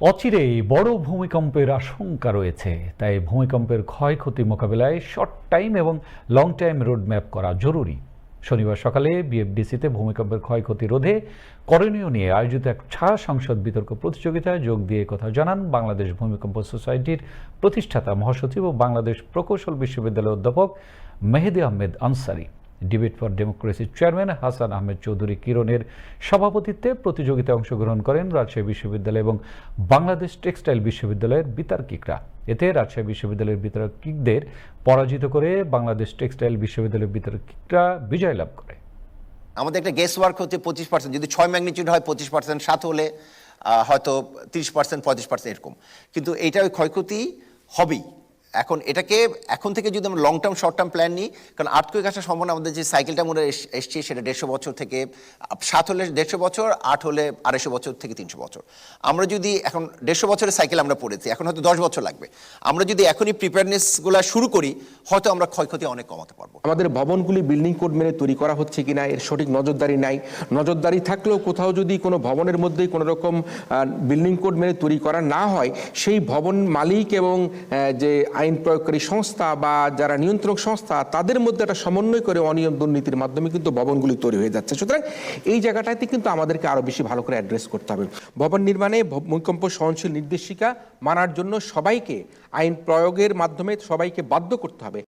অচিরেই বড় ভূমিকম্পের আশঙ্কা রয়েছে। তাই ভূমিকম্পের ক্ষয়ক্ষতি মোকাবেলায় শর্ট টাইম এবং লং টাইম রোডম্যাপ করা জরুরি। শনিবার সকালে বিএফডিসিতে ভূমিকম্পের ক্ষয়ক্ষতি রোধে করণীয় নিয়ে আয়োজিত এক ছায়া সংসদ বিতর্ক প্রতিযোগিতায় যোগ দিয়ে কথা জানান বাংলাদেশ ভূমিকম্প সোসাইটির প্রতিষ্ঠাতা মহাসচিব ও বাংলাদেশ প্রকৌশল বিশ্ববিদ্যালয়ের অধ্যাপক মেহেদি আহমেদ আনসারি। ডিবেট ফর ডেমোক্রেসির চেয়ারম্যান হাসান আহমেদ চৌধুরী কিরণের সভাপতিত্বে প্রতিযোগিতায় অংশগ্রহণ করেন রাজশাহী বিশ্ববিদ্যালয় এবং বাংলাদেশ টেক্সটাইল বিশ্ববিদ্যালয়ের বিতার্কিকরা। এতে রাজশাহী বিশ্ববিদ্যালয়ের বিতার্কিকদের পরাজিত করে বাংলাদেশ টেক্সটাইল বিশ্ববিদ্যালয়ের বিতার্কিকরা বিজয় লাভ করে। আমাদের একটা গেস ওয়ার্ক হচ্ছে পঁচিশ পার্সেন্ট যদি ছয় ম্যাগনিটিউড হয় পঁচিশ পার্সেন্ট সাত হলে হয়তো তিরিশ পার্সেন্ট পঁয়ত্রিশ পার্সেন্ট এরকম। কিন্তু এইটা ওই ক্ষয়ক্ষতি হবেই। এখন এটাকে, এখন থেকে যদি আমরা long term short term plan নিই, কারণ আর্থকুইক আসার সম্ভাবনা আমাদের যে সাইকেলটা আমরা এস- এসছি সেটা দেড়শো বছর থেকে, সাত হলে দেড়শো বছর, আট হলে আড়াইশো বছর থেকে তিনশো বছর। আমরা যদি এখন দেড়শো বছরের সাইকেল আমরা পড়েছি, এখন হয়তো দশ বছর লাগবে। আমরা যদি এখনই প্রিপেয়ারনেসগুলো শুরু করি, হয়তো আমরা ক্ষয়ক্ষতি অনেক কমাতে পারব। আমাদের ভবনগুলি বিল্ডিং কোড মেনে তৈরি করা হচ্ছে কি না এর সঠিক নজরদারি নাই। নজরদারি থাকলেও কোথাও যদি কোনো ভবনের মধ্যে কোনো রকম বিল্ডিং কোড মেনে তৈরি করা না হয়, সেই ভবন মালিক এবং যে আইন প্রয়োগকারী সংস্থা বা যারা নিয়ন্ত্রক সংস্থা, তাদের মধ্যে একটা সমন্বয় করে অনিয়ম দুর্নীতির মাধ্যমে কিন্তু ভবনগুলি তৈরি হয়ে যাচ্ছে। সুতরাং এই জায়গাটাতে কিন্তু আমাদেরকে আরও বেশি ভালো করে অ্যাড্রেস করতে হবে। ভবন নির্মাণে ভূমিকম্প সহনশীল নির্দেশিকা মানার জন্য সবাইকে আইন প্রয়োগের মাধ্যমে সবাইকে বাধ্য করতে হবে।